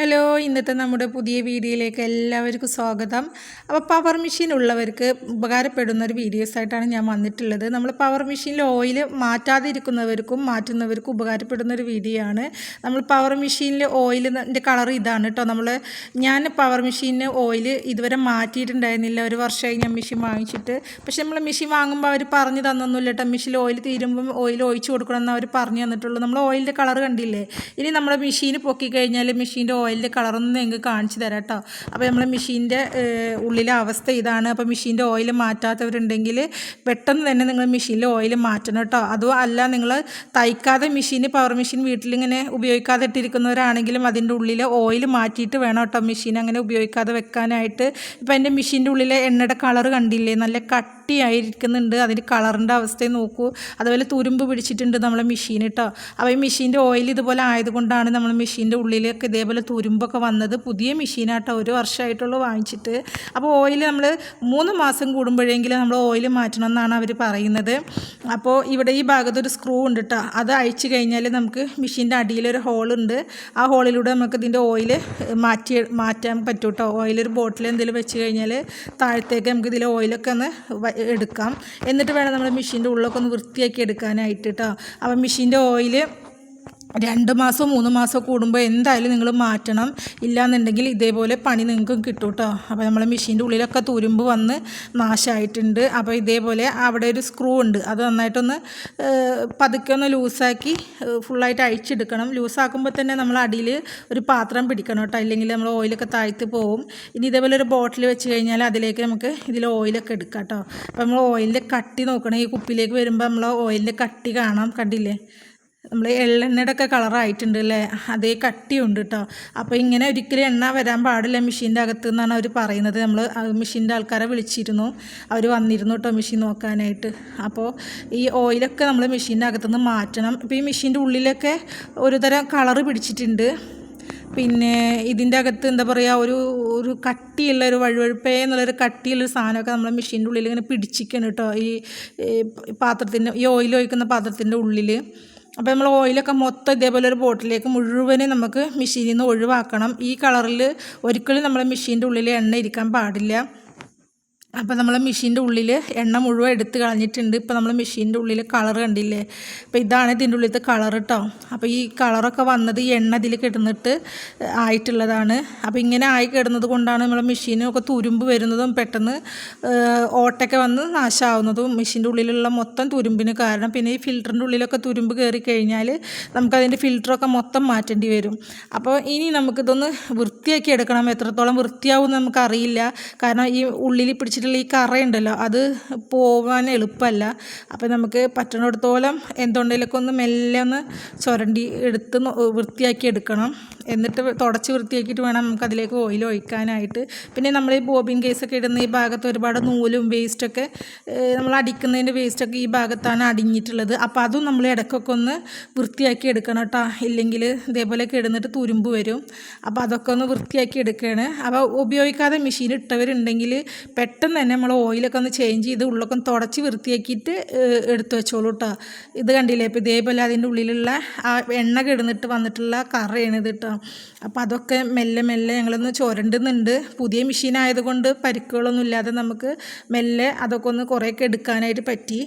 Hello ഇന്നത്തെ നമ്മുടെ പുതിയ വീഡിയോയിലേക്ക് എല്ലാവർക്കും സ്വാഗതം. അപ്പോൾ പവർ മെഷീൻ ഉള്ളവർക്ക് ഉപകാരപ്പെടുന്ന ഒരു വീഡിയോസ് ആയിട്ടാണ് ഞാൻ വന്നിട്ടുള്ളത്. നമ്മൾ പവർ മെഷീനിൽ ഓയിൽ മാറ്റാതിരിക്കുന്നവർക്കും മാറ്റുന്നവർക്കും ഉപകാരപ്പെടുന്ന ഒരു വീഡിയോ ആണ്. നമ്മൾ പവർ മെഷീനിൽ ഓയിലിന്റെ കളർ ഇതാണ് കേട്ടോ നമ്മൾ ഞാൻ പവർ മെഷീനിന് ഓയിൽ ഇതുവരെ മാറ്റിയിട്ടുണ്ടായിരുന്നില്ല. ഒരു വർഷമായി ഞാൻ മെഷീൻ വാങ്ങിച്ചിട്ട്. പക്ഷേ നമ്മൾ മെഷീൻ വാങ്ങുമ്പോൾ അവർ പറഞ്ഞു തന്നൊന്നുമില്ല കേട്ടോ മെഷീൻ ഓയിൽ തീരുമ്പം ഓയിൽ ഒഴിച്ചു കൊടുക്കണമെന്ന് അവർ പറഞ്ഞു തന്നിട്ടുള്ളൂ. നമ്മൾ ഓയിലിന്റെ കളർ കണ്ടില്ലേ? ഇനി നമ്മുടെ മെഷീൻ പൊക്കി കഴിഞ്ഞാൽ മെഷീന്റെ ഓയിലിന്റെ കളറൊന്നും നിങ്ങൾക്ക് കാണിച്ചു തരാം കേട്ടോ അപ്പോൾ നമ്മൾ മെഷീന്റെ ഉള്ളിലെ അവസ്ഥ ഇതാണ്. അപ്പോൾ മെഷീന്റെ ഓയിൽ മാറ്റാത്തവരുണ്ടെങ്കിൽ പെട്ടെന്ന് തന്നെ നിങ്ങൾ മെഷീനിൽ ഓയിൽ മാറ്റണം കേട്ടോ അതും അല്ല നിങ്ങൾ തയ്ക്കാതെ മെഷീൻ പവർ മെഷീൻ വീട്ടിലിങ്ങനെ ഉപയോഗിക്കാതെ ഇട്ടിരിക്കുന്നവരാണെങ്കിലും അതിന്റെ ഉള്ളിൽ ഓയിൽ മാറ്റിയിട്ട് വേണം കേട്ടോ മെഷീൻ അങ്ങനെ ഉപയോഗിക്കാതെ വെക്കാനായിട്ട്. ഇപ്പോൾ എന്റെ മെഷീന്റെ ഉള്ളിലെ എണ്ണയുടെ കളർ കണ്ടില്ലേ? നല്ല കട്ടിയായിരിക്കുന്നുണ്ട് അതിന്റെ കളറിന്റെ അവസ്ഥയും നോക്കൂ. അതുപോലെ തുരുമ്പ് പിടിച്ചിട്ടുണ്ട് നമ്മളെ മെഷീൻ കേട്ടോ അപ്പോൾ ഈ മെഷീന്റെ ഓയിൽ ഇതുപോലെ ആയതുകൊണ്ടാണ് നമ്മൾ മെഷീന്റെ ഉള്ളിലേക്ക് ഇതേപോലെ തുരുമ്പൊക്കെ വന്നത്. പുതിയ മെഷീനാട്ടോ ഒരു വർഷമായിട്ടുള്ളൂ വാങ്ങിച്ചിട്ട്. അപ്പോൾ ഓയിൽ നമ്മൾ മൂന്ന് മാസം കൂടുമ്പോഴെങ്കിലും നമ്മൾ ഓയിൽ മാറ്റണം എന്നാണ് അവർ പറയുന്നത്. അപ്പോൾ ഇവിടെ ഈ ഭാഗത്തൊരു സ്ക്രൂ ഉണ്ട് കേട്ടോ അത് അഴിച്ചു കഴിഞ്ഞാൽ നമുക്ക് മെഷീന്റെ അടിയിലൊരു ഹോളുണ്ട് ആ ഹോളിലൂടെ നമുക്ക് ഇതിന്റെ ഓയിൽ മാറ്റി മാറ്റാൻ പറ്റും കേട്ടോ ഓയിലൊരു ബോട്ടിൽ എന്തെങ്കിലും വെച്ച് കഴിഞ്ഞാൽ താഴത്തേക്ക് നമുക്ക് ഇതിൽ ഓയിലൊക്കെ ഒന്ന് എടുക്കാം. എന്നിട്ട് വേണം നമ്മൾ മെഷീന്റെ ഉള്ളൊക്കെ ഒന്ന് വൃത്തിയാക്കി എടുക്കാനായിട്ട് കേട്ടോ അപ്പം മെഷീന്റെ ഓയിൽ രണ്ട് മാസം മൂന്ന് മാസം കൂടുമ്പോൾ എന്തായാലും നിങ്ങൾ മാറ്റണം. ഇല്ലാന്നുണ്ടെങ്കിൽ ഇതേപോലെ പണി നിങ്ങൾക്ക് കിട്ടും കേട്ടോ അപ്പോൾ നമ്മൾ മെഷീന്റെ ഉള്ളിലൊക്കെ തുരുമ്പ് വന്ന് നാശമായിട്ടുണ്ട് അപ്പോൾ ഇതേപോലെ അവിടെ ഒരു സ്ക്രൂ ഉണ്ട്. അത് നന്നായിട്ടൊന്ന് പതുക്കെ ഒന്ന് ലൂസാക്കി ഫുള്ളായിട്ട് അഴിച്ചെടുക്കണം. ലൂസാക്കുമ്പോൾ തന്നെ നമ്മൾ അടിയിൽ ഒരു പാത്രം പിടിക്കണം കേട്ടോ അല്ലെങ്കിൽ നമ്മൾ ഓയിലൊക്കെ താഴ്ത്ത് പോവും. ഇനി ഇതേപോലെ ഒരു ബോട്ടിൽ വെച്ച് കഴിഞ്ഞാൽ അതിലേക്ക് നമുക്ക് ഇതിൽ ഓയിലൊക്കെ എടുക്കാം കേട്ടോ അപ്പോൾ നമ്മൾ ഓയിലിന്റെ കട്ടി നോക്കണം. ഈ കുപ്പിയിലേക്ക് വരുമ്പോൾ നമ്മൾ ഓയിലിന്റെ കട്ടി കാണാം. കണ്ടില്ലേ? നമ്മൾ എള്ളെണ്ണയുടെ ഒക്കെ കളറായിട്ടുണ്ട് അല്ലേ അതേ കട്ടിയുണ്ട് കേട്ടോ അപ്പോൾ ഇങ്ങനെ ഒരിക്കലും എണ്ണ വരാൻ പാടില്ല മെഷീന്റെ അകത്ത് നിന്നാണ് അവർ പറയുന്നത് നമ്മൾ മെഷീന്റെ ആൾക്കാരെ വിളിച്ചിരുന്നു. അവർ വന്നിരുന്നു കേട്ടോ മെഷീൻ നോക്കാനായിട്ട്. അപ്പോൾ ഈ ഓയിലൊക്കെ നമ്മൾ മെഷീന്റെ അകത്തുനിന്ന് മാറ്റണം. ഇപ്പോൾ ഈ മെഷീന്റെ ഉള്ളിലൊക്കെ ഒരുതരം കളറ് പിടിച്ചിട്ടുണ്ട്. പിന്നെ ഇതിന്റെ അകത്ത് എന്താ പറയുക ഒരു ഒരു കട്ടിയുള്ള ഒരു വഴുവഴുപ്പേ എന്നുള്ളൊരു കട്ടിയുള്ളൊരു സാധനമൊക്കെ നമ്മൾ മെഷീന്റെ ഉള്ളിൽ ഇങ്ങനെ പിടിച്ചിരിക്കണം കേട്ടോ ഈ പാത്രത്തിന്റെ ഈ ഓയിൽ ഒഴിക്കുന്ന പാത്രത്തിന്റെ ഉള്ളിൽ അപ്പോൾ നമ്മൾ ഓയിലൊക്കെ മൊത്തം ഇതേപോലെ ഒരു ബോട്ടിലേക്ക് മുഴുവനും നമുക്ക് മെഷീനിൽ നിന്ന് ഒഴിവാക്കണം. ഈ കളറിൽ ഒരിക്കലും നമ്മൾ മെഷീന്റെ ഉള്ളിൽ എണ്ണ ഇരിക്കാൻ പാടില്ല. അപ്പോൾ നമ്മൾ മെഷീന്റെ ഉള്ളിൽ എണ്ണ മുഴുവൻ എടുത്ത് കളഞ്ഞിട്ടുണ്ട്. ഇപ്പോൾ നമ്മൾ മെഷീന്റെ ഉള്ളിൽ കളർ കണ്ടില്ലേ? അപ്പോൾ ഇതാണ് ഇതിന്റെ ഉള്ളിലത്തെ കളർ കേട്ടോ അപ്പോൾ ഈ കളറൊക്കെ വന്നത് ഈ എണ്ണ ഇതിൽ കിടന്നിട്ട് ആയിട്ടുള്ളതാണ്. അപ്പോൾ ഇങ്ങനെ ആയി കിടന്നത് കൊണ്ടാണ് നമ്മൾ മെഷീനൊക്കെ തുരുമ്പ് വരുന്നതും പെട്ടെന്ന് ഓട്ടൊക്കെ വന്ന് നാശമാവുന്നതും മെഷീന്റെ ഉള്ളിലുള്ള മൊത്തം തുരുമ്പിന് കാരണം. പിന്നെ ഈ ഫിൽറ്ററിന്റെ ഉള്ളിലൊക്കെ തുരുമ്പ് കയറി കഴിഞ്ഞാൽ നമുക്കതിന്റെ ഫിൽറ്ററൊക്കെ മൊത്തം മാറ്റേണ്ടി വരും. അപ്പോൾ ഇനി നമുക്കിതൊന്ന് വൃത്തിയാക്കി എടുക്കണം. എത്രത്തോളം വൃത്തിയാവും നമുക്കറിയില്ല. കാരണം ഈ ഉള്ളിൽ പിടിച്ചിട്ട് വെച്ചിട്ടുള്ള ഈ കറയുണ്ടല്ലോ അത് പോകാൻ എളുപ്പമല്ല. അപ്പോൾ നമുക്ക് പറ്റണിടത്തോളം എന്തുണ്ടെങ്കിലൊക്കെ ഒന്ന് മെല്ലെ ഒന്ന് ചുരണ്ടി എടുത്ത് വൃത്തിയാക്കി എടുക്കണം. എന്നിട്ട് തുടച്ച് വൃത്തിയാക്കിയിട്ട് വേണം നമുക്ക് അതിലേക്ക് ഓയിൽ ഒഴിക്കാനായിട്ട്. പിന്നെ നമ്മൾ ഈ ബോബിൻ കേസൊക്കെ ഇടുന്ന ഈ ഭാഗത്ത് ഒരുപാട് നൂലും വേസ്റ്റൊക്കെ നമ്മൾ അടിക്കുന്നതിന്റെ വേസ്റ്റൊക്കെ ഈ ഭാഗത്താണ് അടിഞ്ഞിട്ടുള്ളത്. അപ്പോൾ അതും നമ്മൾ ഇടയ്ക്കൊക്കെ ഒന്ന് വൃത്തിയാക്കി എടുക്കണം കേട്ടോ. ഇല്ലെങ്കിൽ ഇതേപോലെ കിടന്നിട്ട് തുരുമ്പ് വരും. അപ്പോൾ അതൊക്കെ ഒന്ന് വൃത്തിയാക്കി എടുക്കുകയാണ്. അപ്പോൾ ഉപയോഗിക്കാതെ മെഷീൻ ഇട്ടവരുണ്ടെങ്കിൽ പെട്ടെന്ന് തന്നെ നമ്മൾ ഓയിലൊക്കെ ഒന്ന് ചേഞ്ച് ചെയ്ത് ഉള്ളൊക്കെ ഒന്ന് തുടച്ച് വൃത്തിയാക്കിയിട്ട് എടുത്ത് വെച്ചോളൂ കേട്ടോ ഇത് കണ്ടില്ലേ? ഇപ്പോൾ ഇതേപോലെ അതിന്റെ ഉള്ളിലുള്ള ആ എണ്ണ കിടന്നിട്ട് വന്നിട്ടുള്ള കറയാണ് ഇത് കേട്ടോ അപ്പോൾ അതൊക്കെ മെല്ലെ മെല്ലെ ഞങ്ങളൊന്ന് ചുരണ്ടുന്നുണ്ട്. പുതിയ മെഷീൻ ആയതുകൊണ്ട് പരിക്കുകളൊന്നും ഇല്ലാതെ നമുക്ക് മെല്ലെ അതൊക്കെ ഒന്ന് കുറേയൊക്കെ എടുക്കാനായിട്ട് പറ്റി.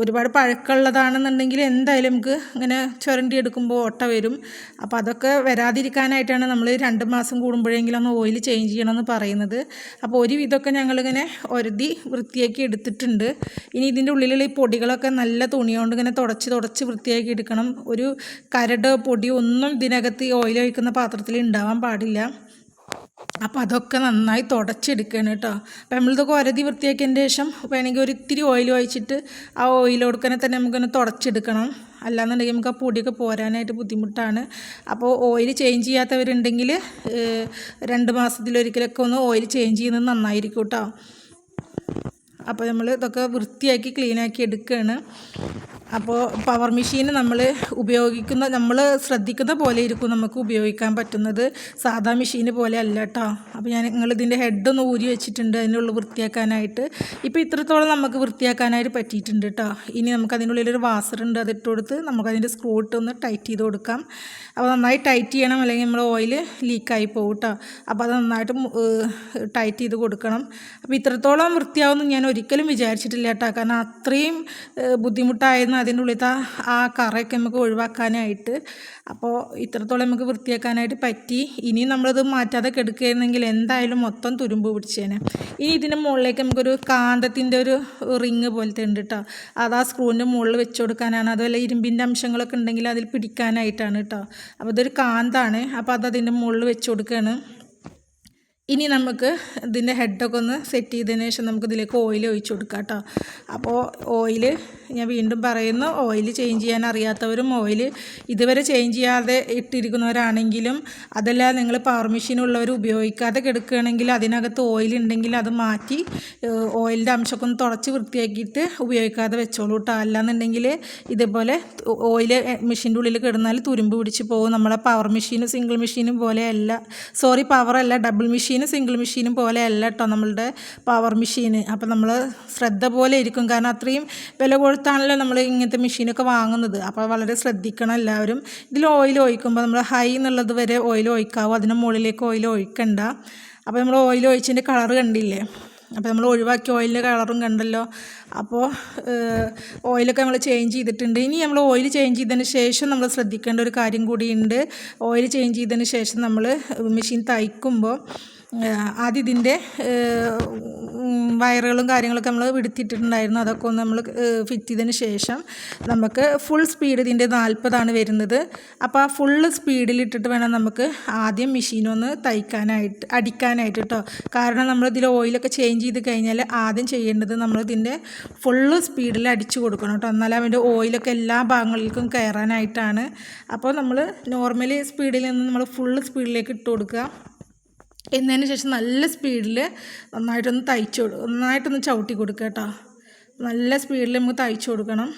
ഒരുപാട് പഴക്കമുള്ളതാണെന്നുണ്ടെങ്കിൽ എന്തായാലും നമുക്ക് ഇങ്ങനെ ചുരണ്ടി എടുക്കുമ്പോൾ ഓട്ട വരും. അപ്പോൾ അതൊക്കെ വരാതിരിക്കാനായിട്ടാണ് നമ്മൾ രണ്ട് മാസം കൂടുമ്പോഴെങ്കിലും ഒന്ന് ഓയിൽ ചേഞ്ച് ചെയ്യണമെന്ന് പറയുന്നത്. അപ്പോൾ ഒരു വിധമൊക്കെ ഞങ്ങളിങ്ങനെ ഒരുതി വൃത്തിയാക്കി എടുത്തിട്ടുണ്ട്. ഇനി ഇതിന്റെ ഉള്ളിലുള്ള ഈ പൊടികളൊക്കെ നല്ല തുണി കൊണ്ട് ഇങ്ങനെ തുടച്ച് തുടച്ച് വൃത്തിയാക്കി എടുക്കണം. ഒരു കരട് പൊടി ഒന്നും ഇതിനകത്ത് ഈ ഓയിൽ ഒഴിക്കുന്ന പാത്രത്തിൽ ഉണ്ടാവാൻ പാടില്ല. അപ്പോൾ അതൊക്കെ നന്നായി തുടച്ചെടുക്കണം കേട്ടോ. അപ്പോൾ നമ്മളിതൊക്കെ ഒരതി വൃത്തിയാക്കിയതിന് ശേഷം വേണമെങ്കിൽ ഒരു ഇത്തിരി ഓയിൽ ഒഴിച്ചിട്ട് ആ ഓയിൽ കൊടുക്കണെ തന്നെ നമുക്കൊന്ന് തുടച്ചെടുക്കണം. അല്ലാന്നുണ്ടെങ്കിൽ നമുക്ക് ആ പൊടിയൊക്കെ പോരാനായിട്ട് ബുദ്ധിമുട്ടാണ്. അപ്പോൾ ഓയിൽ ചേഞ്ച് ചെയ്യാത്തവരുണ്ടെങ്കിൽ രണ്ട് മാസത്തിലൊരിക്കലൊക്കെ ഒന്ന് ഓയിൽ ചേഞ്ച് ചെയ്യുന്നത് നന്നായിരിക്കും കേട്ടോ. അപ്പോൾ നമ്മൾ ഇതൊക്കെ വൃത്തിയാക്കി ക്ലീനാക്കി എടുക്കുകയാണ്. അപ്പോൾ പവർ മെഷീൻ നമ്മൾ ഉപയോഗിക്കുന്ന നമ്മൾ ശ്രദ്ധിക്കുന്ന പോലെ ഇരിക്കും നമുക്ക് ഉപയോഗിക്കാൻ പറ്റുന്നത്. സാധാ മെഷീൻ പോലെ അല്ല കേട്ടോ അപ്പോൾ ഞാൻ നിങ്ങളിതിന്റെ ഹെഡൊന്ന് ഊരി വെച്ചിട്ടുണ്ട് അതിനുള്ള വൃത്തിയാക്കാനായിട്ട്. ഇപ്പോൾ ഇത്രത്തോളം നമുക്ക് വൃത്തിയാക്കാനായിട്ട് പറ്റിയിട്ടുണ്ട് കേട്ടോ ഇനി നമുക്ക് അതിനുള്ളിലൊരു ഉള്ളിലൊരു വാസറുണ്ട് അതിട്ട് കൊടുത്ത് നമുക്കതിന്റെ സ്ക്രൂ ഇട്ട് ഒന്ന് ടൈറ്റ് ചെയ്ത് കൊടുക്കാം. അപ്പോൾ നന്നായി ടൈറ്റ് ചെയ്യണം അല്ലെങ്കിൽ നമ്മൾ ഓയിൽ ലീക്കായി പോകും കേട്ടോ അപ്പോൾ അത് നന്നായിട്ട് ടൈറ്റ് ചെയ്ത് കൊടുക്കണം. അപ്പോൾ ഇത്രത്തോളം വൃത്തിയാവുമെന്ന് ഞാൻ ഒരിക്കലും വിചാരിച്ചിട്ടില്ല കേട്ടോ കാരണം അത്രയും ബുദ്ധിമുട്ടായിരുന്നു അതിന്റെ ഉള്ളിലത്തെ ആ കറയൊക്കെ നമുക്ക് ഒഴിവാക്കാനായിട്ട്. അപ്പോൾ ഇത്രത്തോളം നമുക്ക് വൃത്തിയാക്കാനായിട്ട് പറ്റി. ഇനി നമ്മളത് മാറ്റാതെ കെടുക്കുകയായിരുന്നെങ്കിൽ എന്തായാലും മൊത്തം തുരുമ്പ് പിടിച്ചേനെ. ഇനി ഇതിന്റെ മുകളിലേക്ക് നമുക്കൊരു കാന്തത്തിന്റെ ഒരു റിങ് പോലത്തെ ഉണ്ട് കേട്ടോ അത് ആ സ്ക്രൂവിന്റെ മുകളിൽ വെച്ച് കൊടുക്കാനാണ്. അതുപോലെ ഇരുമ്പിന്റെ അംശങ്ങളൊക്കെ ഉണ്ടെങ്കിൽ അതിൽ പിടിക്കാനായിട്ടാണ് കേട്ടോ അപ്പോൾ ഇതൊരു കാന്താണ്. അപ്പോൾ അത് അതിന്റെ മുകളിൽ വെച്ച് കൊടുക്കുകയാണ്. ഇനി നമുക്ക് ഇതിന്റെ ഹെഡൊക്കെ ഒന്ന് സെറ്റ് ചെയ്തതിന് ശേഷം നമുക്ക് ഇതിലേക്ക് ഓയിൽ ഒഴിച്ച് കൊടുക്കാം കേട്ടോ അപ്പോൾ ഓയിൽ ഞാൻ വീണ്ടും പറയുന്നു ഓയിൽ ചേഞ്ച് ചെയ്യാൻ അറിയാത്തവരും ഓയിൽ ഇതുവരെ ചേഞ്ച് ചെയ്യാതെ ഇട്ടിരിക്കുന്നവരാണെങ്കിലും അതല്ല നിങ്ങൾ പവർ മെഷീൻ ഉള്ളവർ ഉപയോഗിക്കാതെ കിടക്കുകയാണെങ്കിൽ അതിനകത്ത് ഓയിൽ ഉണ്ടെങ്കിൽ അത് മാറ്റി ഓയിലിന്റെ അംശമൊക്കെ ഒന്ന് തുടച്ച് വൃത്തിയാക്കിയിട്ട് ഉപയോഗിക്കാതെ വെച്ചോളൂ കേട്ടോ അല്ലാന്നുണ്ടെങ്കിൽ ഇതേപോലെ ഓയിൽ മെഷീന്റെ ഉള്ളിൽ കിടന്നാൽ തുരുമ്പ് പിടിച്ച് പോകും. നമ്മളെ പവർ മെഷീനും സിംഗിൾ മെഷീനും പോലെയല്ല സോറി പവറല്ല ഡബിൾ മെഷീനും സിംഗിൾ മെഷീനും പോലെയല്ല കേട്ടോ നമ്മളുടെ പവർ മെഷീന് അപ്പോൾ നമ്മൾ ശ്രദ്ധ പോലെ ഇരിക്കും. കാരണം അത്രയും വില കൊടുത്താണല്ലോ നമ്മൾ ഇങ്ങനത്തെ മെഷീനൊക്കെ വാങ്ങുന്നത്. അപ്പോൾ വളരെ ശ്രദ്ധിക്കണം എല്ലാവരും. ഇതിൽ ഓയിൽ ഒഴിക്കുമ്പോൾ നമ്മൾ ഹൈ എന്നുള്ളത് വരെ ഓയിൽ ഒഴിക്കാവും. അതിന് മുകളിലേക്ക് ഓയിൽ ഒഴിക്കണ്ട. അപ്പോൾ നമ്മൾ ഓയിൽ ഒഴിച്ചതിന്റെ കളർ കണ്ടില്ലേ? അപ്പോൾ നമ്മൾ ഒഴിവാക്കി ഓയിലിന്റെ കളറും കണ്ടല്ലോ. അപ്പോൾ ഓയിലൊക്കെ നമ്മൾ ചേഞ്ച് ചെയ്തിട്ടുണ്ട്. ഇനി നമ്മൾ ഓയിൽ ചേഞ്ച് ചെയ്തതിന് ശേഷം നമ്മൾ ശ്രദ്ധിക്കേണ്ട ഒരു കാര്യം കൂടിയുണ്ട് ഓയിൽ ചേഞ്ച് ചെയ്തതിന് ശേഷം നമ്മൾ മെഷീൻ തയ്ക്കുമ്പോൾ ആദ്യം ഇതിന്റെ വയറുകളും കാര്യങ്ങളൊക്കെ നമ്മൾ വിടുത്തിട്ടുണ്ടായിരുന്നു. അതൊക്കെ ഒന്ന് നമ്മൾ ഫിറ്റ് ചെയ്തതിന് ശേഷം നമുക്ക് ഫുൾ സ്പീഡ് ഇതിന്റെ നാൽപ്പതാണ് വരുന്നത്. അപ്പോൾ ആ ഫുള്ള് സ്പീഡിലിട്ടിട്ട് വേണം നമുക്ക് ആദ്യം മെഷീനൊന്ന് തയ്ക്കാനായിട്ട് അടിക്കാനായിട്ട് കേട്ടോ കാരണം നമ്മൾ ഇതിൽ ഓയിലൊക്കെ ചേഞ്ച് ചെയ്ത് കഴിഞ്ഞാൽ ആദ്യം ചെയ്യേണ്ടത് നമ്മൾ ഇതിന്റെ ഫുള്ള് സ്പീഡിൽ അടിച്ചു കൊടുക്കണം കേട്ടോ എന്നാലും അതിന്റെ ഓയിലൊക്കെ എല്ലാ ഭാഗങ്ങളിലേക്കും കയറാനായിട്ടാണ് അപ്പോൾ നമ്മൾ നോർമലി സ്പീഡിൽ നിന്ന് നമ്മൾ ഫുള്ള് സ്പീഡിലേക്ക് ഇട്ട് കൊടുക്കുക. എന്നതിന് ശേഷം നല്ല സ്പീഡിൽ നന്നായിട്ടൊന്ന് തയ്ച്ച് കൊടുക്കും നന്നായിട്ടൊന്ന് ചവിട്ടി കൊടുക്കുക കേട്ടോ. നല്ല സ്പീഡിൽ നമുക്ക് തയ്ച്ചു കൊടുക്കണം.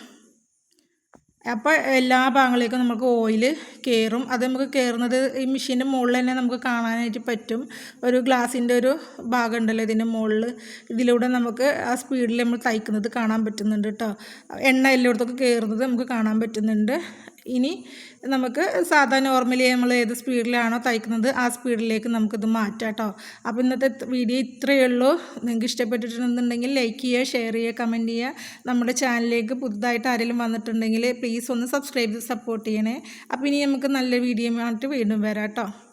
അപ്പോൾ എല്ലാ ഭാഗങ്ങളിലേക്കും നമുക്ക് ഓയിൽ കയറും അത് നമുക്ക് കയറുന്നത് ഈ മെഷീന്റെ മുകളിൽ തന്നെ നമുക്ക് കാണാനായിട്ട് പറ്റും. ഒരു ഗ്ലാസിന്റെ ഒരു ഭാഗം ഉണ്ടല്ലോ ഇതിന്റെ മുകളിൽ ഇതിലൂടെ നമുക്ക് ആ സ്പീഡിൽ നമ്മൾ തയ്ക്കുന്നത് കാണാൻ പറ്റുന്നുണ്ട് കേട്ടോ. എണ്ണ എല്ലായിടത്തൊക്കെ കയറുന്നത് നമുക്ക് കാണാൻ പറ്റുന്നുണ്ട്. ഇനി നമുക്ക് സാധാ നോർമലി നമ്മൾ ഏത് സ്പീഡിലാണോ തയ്ക്കുന്നത് ആ സ്പീഡിലേക്ക് നമുക്കിത് മാറ്റാം കേട്ടോ അപ്പോൾ ഇന്നത്തെ വീഡിയോ ഇത്രയേ ഉള്ളൂ. നിങ്ങൾക്ക് ഇഷ്ടപ്പെട്ടിട്ടുണ്ടെന്നുണ്ടെങ്കിൽ ലൈക്ക് ചെയ്യുക ഷെയർ ചെയ്യുക കമന്റ് ചെയ്യുക. നമ്മുടെ ചാനലിലേക്ക് പുതുതായിട്ട് ആരെങ്കിലും വന്നിട്ടുണ്ടെങ്കിൽ പ്ലീസ് ഒന്ന് സബ്സ്ക്രൈബ് ചെയ്ത് സപ്പോർട്ട് ചെയ്യണേ. അപ്പോൾ ഇനി നമുക്ക് നല്ല വീഡിയോ ആയിട്ട് വീണ്ടും വരാം കേട്ടോ